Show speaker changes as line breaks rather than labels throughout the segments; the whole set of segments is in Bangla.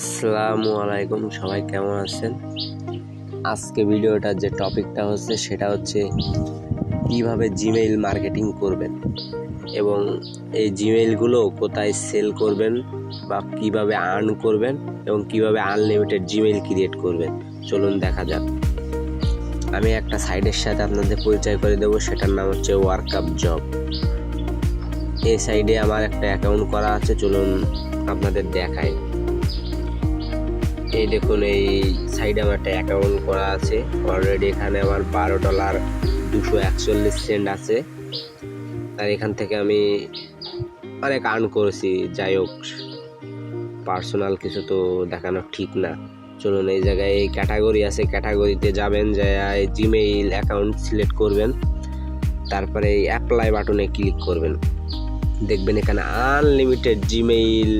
আসসালামু আলাইকুম, সবাই কেমন আছেন? আজকে ভিডিওটার যে টপিকটা হচ্ছে সেটা হচ্ছে কীভাবে জিমেইল মার্কেটিং করবেন এবং এই জিমেইলগুলো কোথায় সেল করবেন বা কীভাবে আর্ন করবেন এবং কীভাবে আনলিমিটেড জিমেইল ক্রিয়েট করবেন। চলুন দেখা যাক। আমি একটা সাইটের সাথে আপনাদের পরিচয় করে দেবো, সেটার নাম হচ্ছে ওয়ার্কআপ জব। এই সাইডে আমার একটা অ্যাকাউন্ট করা আছে, চলুন আপনাদের দেখাই। এই দেখুন, এই সাইডে আমার একটা অ্যাকাউন্ট করা আছে। অলরেডি এখানে আমার বারো ডলার দুশো একচল্লিশ সেন্ট আছে। আর এখান থেকে আমি অনেক আর্ন করেছি, যাই হোক পার্সোনাল কিছু তো দেখানো ঠিক না। চলুন, এই জায়গায় এই ক্যাটাগরি আছে ক্যাটাগরিতে যাবেন যে জিমেইল অ্যাকাউন্ট সিলেক্ট করবেন। তারপরে এই অ্যাপ্লাই বাটনে ক্লিক করবেন। দেখবেন এখানে আনলিমিটেড জিমেইল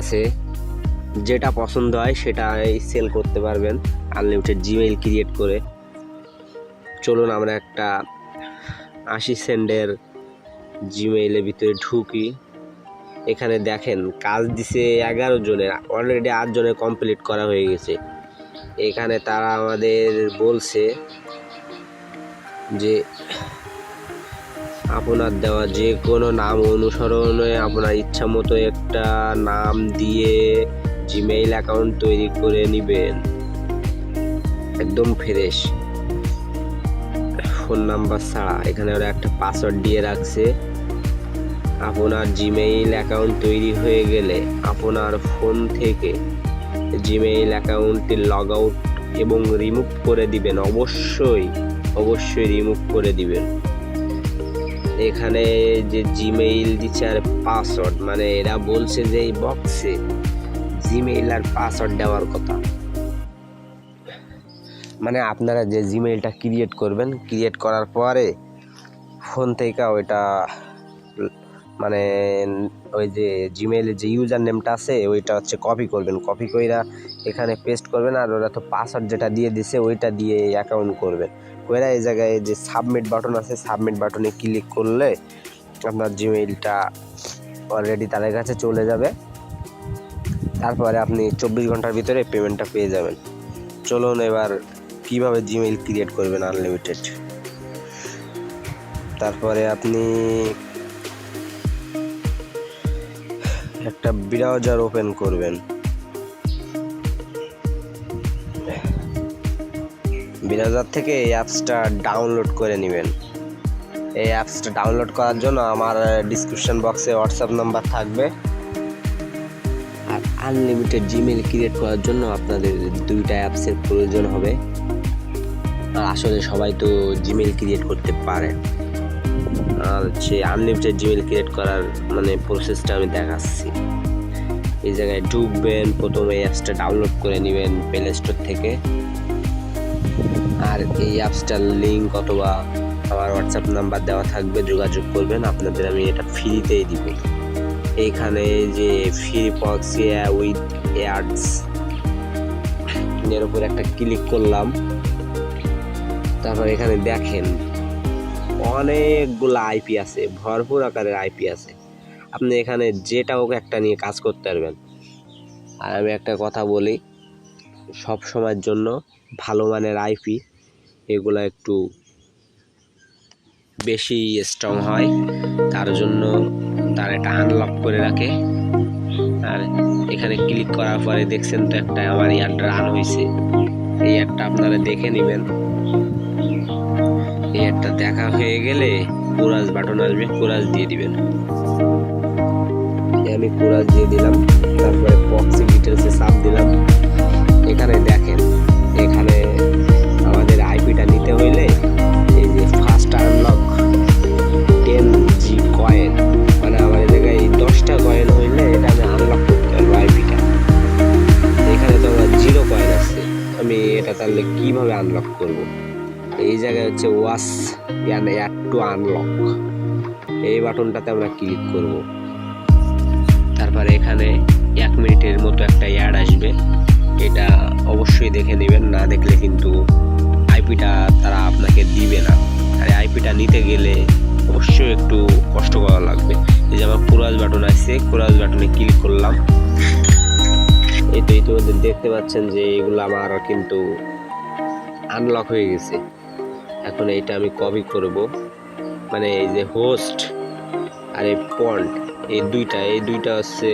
আছে। যেটা পছন্দ হয় সেটাই সেল করতে পারবেন। আনলিমিটেড জিমেইল ক্রিয়েট করে। চলুন আমরা একটা আশি সেন্টের জিমেইলের ভিতরে ঢুকি। এখানে দেখেন, কাজ দিছে এগারো জনের অলরেডি আট জনের কমপ্লিট করা হয়ে গেছে। এখানে তারা আমাদের বলছে যে, আপনার দেওয়া যে কোনো নাম অনুসরণে আপনার ইচ্ছা মতো একটা নাম দিয়ে জিমেইল অ্যাকাউন্ট তৈরি করে নেবেন। একদম ফ্রেশ ফোন নাম্বার ছাড়া। এখানে ওরা একটা পাসওয়ার্ড দিয়ে রাখছে। আপনার জিমেইল অ্যাকাউন্ট তৈরি হয়ে গেলে আপনার ফোন থেকে জিমেইল অ্যাকাউন্টটি লগ আউট এবং রিমুভ করে দিবেন। অবশ্যই অবশ্যই রিমুভ করে দিবেন। এখানে যে জিমেইল দিচ্ছে আর পাসওয়ার্ড মানে এরা বলছে যে এই বক্সে জিমেইল আর পাসওয়ার্ড দেওয়ার কথা। মানে আপনারা যে জিমেইলটা ক্রিয়েট করবেন ক্রিয়েট করার পরে ফোন থেকে ওইটা মানে ওই যে জিমেইলের যে ইউজার নেমটা আছে, ওইটা হচ্ছে কপি করবেন। কপি কইরা এখানে পেস্ট করবেন আর ওরা তো পাসওয়ার্ড যেটা দিয়ে দিছে, ওইটা দিয়ে অ্যাকাউন্ট করবেন। কইরা এই জায়গায় যে সাবমিট বাটন আছে সাবমিট বাটনে ক্লিক করলে আপনার জিমেইলটা অলরেডি তাদের কাছে চলে যাবে। তারপরে আপনি চব্বিশ ঘণ্টার ভিতরে পেমেন্টটা পেয়ে যাবেন। চলুন এবার কীভাবে জিমেইল ক্রিয়েট করবেন আনলিমিটেড তারপরে আপনি একটা ব্রাউজার ওপেন করবেন। ব্রাউজার থেকে এই অ্যাপসটা ডাউনলোড করে নেবেন। এই অ্যাপসটা ডাউনলোড করার জন্য আমার ডিসক্রিপশন বক্সে হোয়াটসঅ্যাপ নাম্বার থাকবে। আনলিমিটেড জিমেল ক্রিয়েট করার জন্য আপনাদের দুইটা অ্যাপসের প্রয়োজন হবে। আসলে সবাই তো জিমেল ক্রিয়েট করতে পারে। আর হচ্ছে আনলিমিটেড জিমেল ক্রিয়েট করার মানে প্রসেসটা আমি দেখাচ্ছি। এই জায়গায় ঢুকবেন, প্রথমে অ্যাপসটা ডাউনলোড করে নেবেন প্লে স্টোর থেকে। আর এই অ্যাপসটার লিঙ্ক অথবা আমার হোয়াটসঅ্যাপ নাম্বার দেওয়া থাকবে, যোগাযোগ করবেন, আপনাদের আমি এটা ফ্রিতেই দিব। এইখানে যে ফ্রি পক্স উইথ অ্যাডস এর উপর একটা ক্লিক করলাম। তারপর এখানে দেখেন, অনেকগুলো আইপি আছে, ভরপুর আকারের আইপি আছে। আপনি এখানে যেটা হোক একটা নিয়ে কাজ করতে পারবেন। আর আমি একটা কথা বলি, সব সময়ের জন্য ভালো মানের আইপি এগুলো একটু বেশি স্ট্রং হয়। তার জন্য তার একটা আনলক করে রাখে। আর এখানে ক্লিক করার পরে দেখছেন তো একটা আমার ইয়ার রান হয়েছে এই একটা আপনারা দেখে নেবেন। এই একটা দেখা হয়ে গেলে কুরাজ বাটন আসবে কুরাজ দিয়ে দিবেন। আমি কুরাজ দিয়ে দিলাম, তারপরে বক্সে ডিটেলসে সাপ দিলাম। এখানে দেখেন, এখানে আমাদের আইপিটা নিতে হইলে এই যে first unlock ten G coin করব। এই জায়গায় হচ্ছে watch an ad to unlock এই বাটনটাতে আমরা ক্লিক করব। তারপরে এখানে এক মিনিটের মতো একটা অ্যাড আসবে। এটা অবশ্যই দেখে নেবেন, না দেখলে কিন্তু আইপিটা তারা আপনাকে দিবে না। আর আইপিটা নিতে গেলে অবশ্যই একটু কষ্ট করা লাগবে। এই যে আমার কোরাজ বাটন আছে কোরাজ বাটনে ক্লিক করলাম। এই তো ইতিমধ্যে দেখতে পাচ্ছেন যে এগুলো আমার কিন্তু আনলক হয়ে গেছে। এখন এইটা আমি কপি করব। মানে এই যে হোস্ট আর এই পন্ড এই দুইটা এই দুইটা হচ্ছে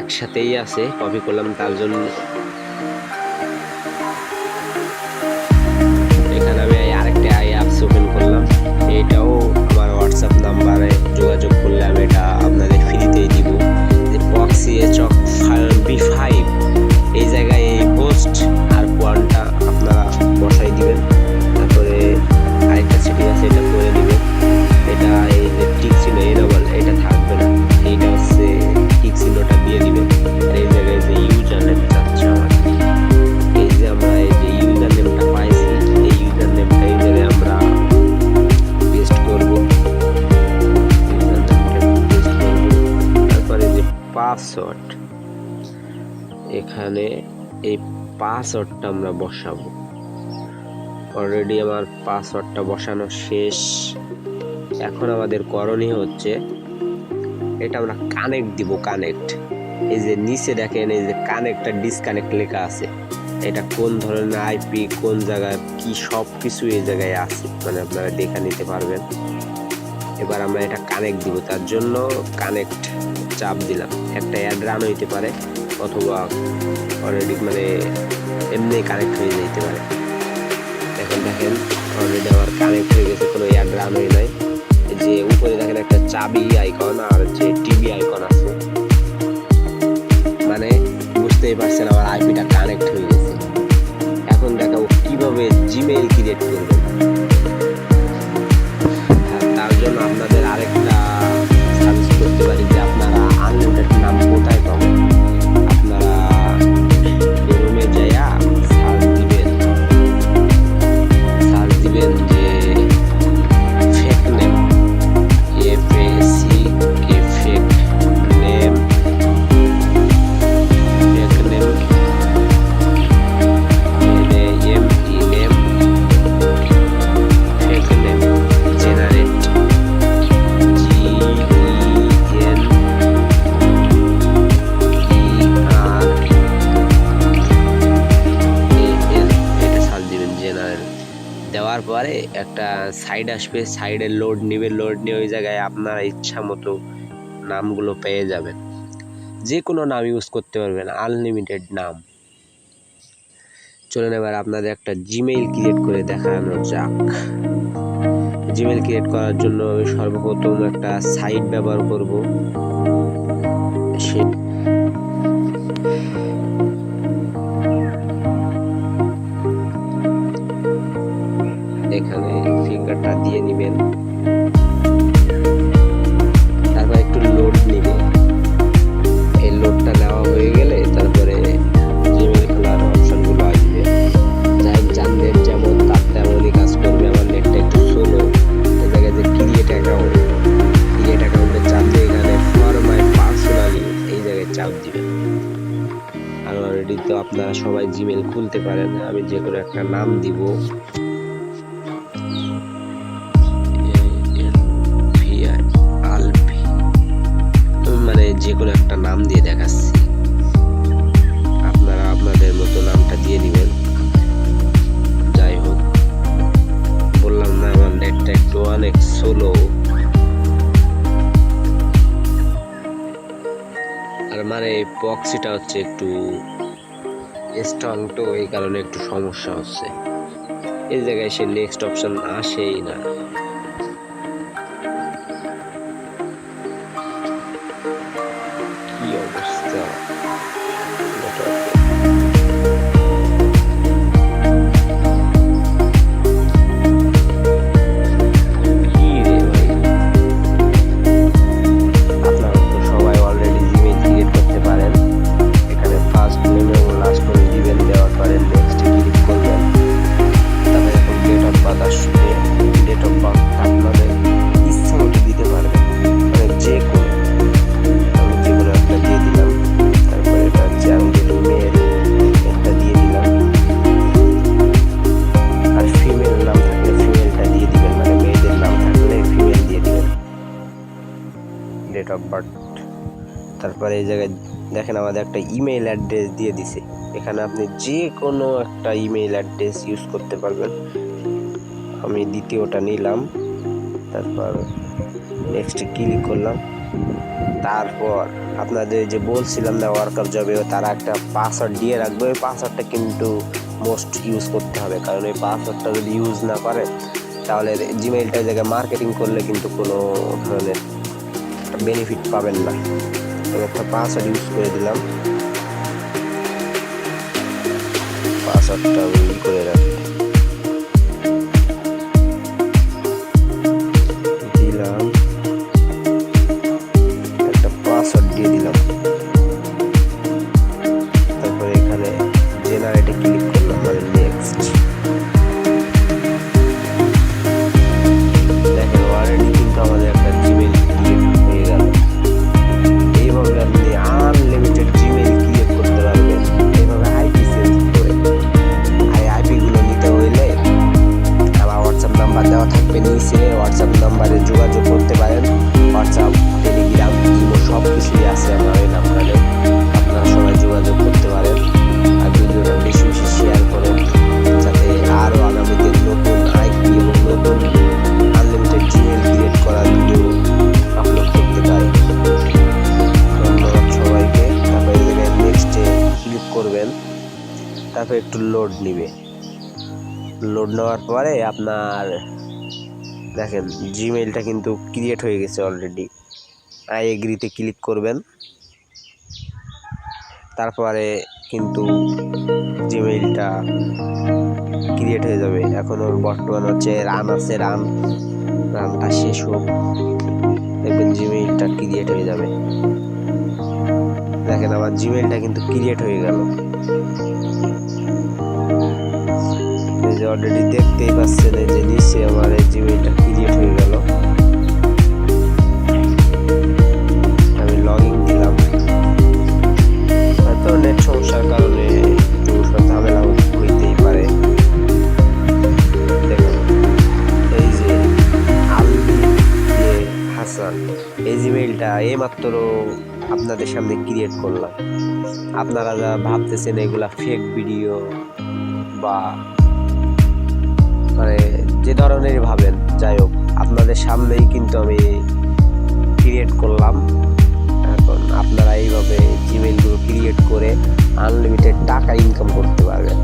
একসাথেই আছে কপি করলাম তার জন্য। এখানে আমি আরেকটা আই অ্যাপস ওপেন করলাম। এটাও আমার হোয়াটসঅ্যাপ নাম্বারে যোগাযোগ করলে আমি এটা আপনাদের ফ্রিতেই দিব। যে পক্সি চক পাসওয়ার্ডটা আমরা বসাবো। অলরেডি আমার পাসওয়ার্ডটা বসানো শেষ। এখন আমাদের করণীয় হচ্ছে, এটা আমরা কানেক্ট দিব কানেক্ট এই যে নিচে দেখেন, এই যে কানেক্টটা ডিসকানেক্ট লেখা আছে। এটা কোন ধরনের আইপি কোন জায়গায় কি সব কিছু এই জায়গায় আছে মানে আপনারা দেখে নিতে পারবেন। এবার আমরা এটা কানেক্ট দিব, তার জন্য কানেক্ট চাপ দিলাম। একটা অ্যাড রান হইতে পারে, অথবা অলরেডি মানে এমনি কানেক্ট হয়ে যেতে পারে। এখন দেখেন অলরেডি আমার কানেক্ট হয়ে গেছে, কোনো রান হয়ে নাই। যে উপরে দেখেন একটা চাবি আইকন আর যে টিভি আইকন আছে। মানে বুঝতেই পারছেন আমার আইপিটা কানেক্ট হয়ে গেছে। এখন দেখাবো কীভাবে জিমেইল ক্রিয়েট করবেন। সাইড আসবে সাইডে লোড নিবে লোড নিয়ে ওই জায়গায় আপনার ইচ্ছা মতো নামগুলো পেয়ে যাবেন। যে কোনো নাম ইউজ করতে পারবেন আনলিমিটেড নাম। চলুন এবার আপনাদের একটা জিমেইল ক্রিয়েট করে দেখানো যাক। জিমেইল ক্রিয়েট করার জন্য আমি সর্বপ্রথম একটা সাইট ব্যবহার করব। এখানে ফিঙ্গারটা দিয়ে নেবেন। তারপর একটু লোড নেবে। এই লোডটা নেওয়া হয়ে গেলে তারপরে জিমেল খোলার অপশনগুলো আসবে। যাই জানবেন যেমন, তার তেমনই কাজ করবে। আমার নেটটা একটু স্লো এই জায়গায় যে ক্রিয়েট অ্যাকাউন্ট ক্রিয়েট অ্যাকাউন্টে চাপ দিয়ে এখানে ফর মাই পার্সোনালি এই জায়গায় চাপ দিবেন আর অলরেডি তো আপনারা সবাই জিমেল খুলতে পারেন। আমি যে কোনো একটা নাম দিব। স্লো আর মানে পক্সিটা হচ্ছে একটু স্ট্রং তো, এই কারণে একটু সমস্যা হচ্ছে। এই জায়গায় সে নেক্সট অপশন আসেই না। এই জায়গায় দেখেন আমাদের একটা ইমেইল অ্যাড্রেস দিয়ে দিছে। এখানে আপনি যে কোনো একটা ইমেইল অ্যাড্রেস ইউজ করতে পারবেন। আমি দ্বিতীয়টা নিলাম, তারপর নেক্সটে ক্লিক করলাম। তারপর আপনাদের যে বলছিলাম না ওয়ার্কার জবে তারা একটা পাসওয়ার্ড দিয়ে রাখবে। ওই পাসওয়ার্ডটা কিন্তু মোস্ট ইউজ করতে হবে। কারণ ওই পাসওয়ার্ডটা যদি ইউজ না করে, তাহলে জিমেইলটা জায়গায় মার্কেটিং করলে কিন্তু কোনো ধরনের বেনিফিট পাবেন না। আমি একটা পাসওয়ার্ড ইউজ করে দিলাম। আমি ই করে রাখি লোড নেওয়ার পরে আপনার দেখেন জিমেইলটা কিন্তু ক্রিয়েট হয়ে গেছে অলরেডি আই এগ্রিতে ক্লিক করবেন। তারপরে কিন্তু জিমেইলটা ক্রিয়েট হয়ে যাবে। এখন ওর বর্তমান হচ্ছে রান আছে রান রানটা শেষ হোক। দেখবেন জিমেইলটা ক্রিয়েট হয়ে যাবে। দেখেন আমার জিমেইলটা কিন্তু ক্রিয়েট হয়ে গেল। যে অলরেডি দেখতেই পাচ্ছেন যে নিচে আমার এই জিমেইলটা ক্রিয়েট হয়ে গেল। আমি লগ ইন দিলাম। হয়তো নেট সমস্যার কারণে হইতেই পারে। দেখুন, এই যে আলবি হাসান, এই এইমাত্র আপনাদের সামনে ক্রিয়েট করলাম। আপনারা যা ভাবতেছেন এগুলা ফেক ভিডিও বা মানে যে ধরনের ভাবেন, যাই হোক, আপনাদের সামনেই কিন্তু আমি ক্রিয়েট করলাম। এখন আপনারা এইভাবে জিমেইলগুলো ক্রিয়েট করে আনলিমিটেড টাকা ইনকাম করতে পারবেন।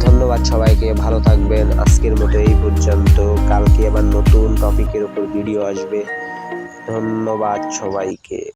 ধন্যবাদ সবাইকে, ভালো থাকবেন। আজকের মতো এই পর্যন্ত। কালকে আবার নতুন টপিকের উপর ভিডিও আসবে। ধন্যবাদ সবাইকে।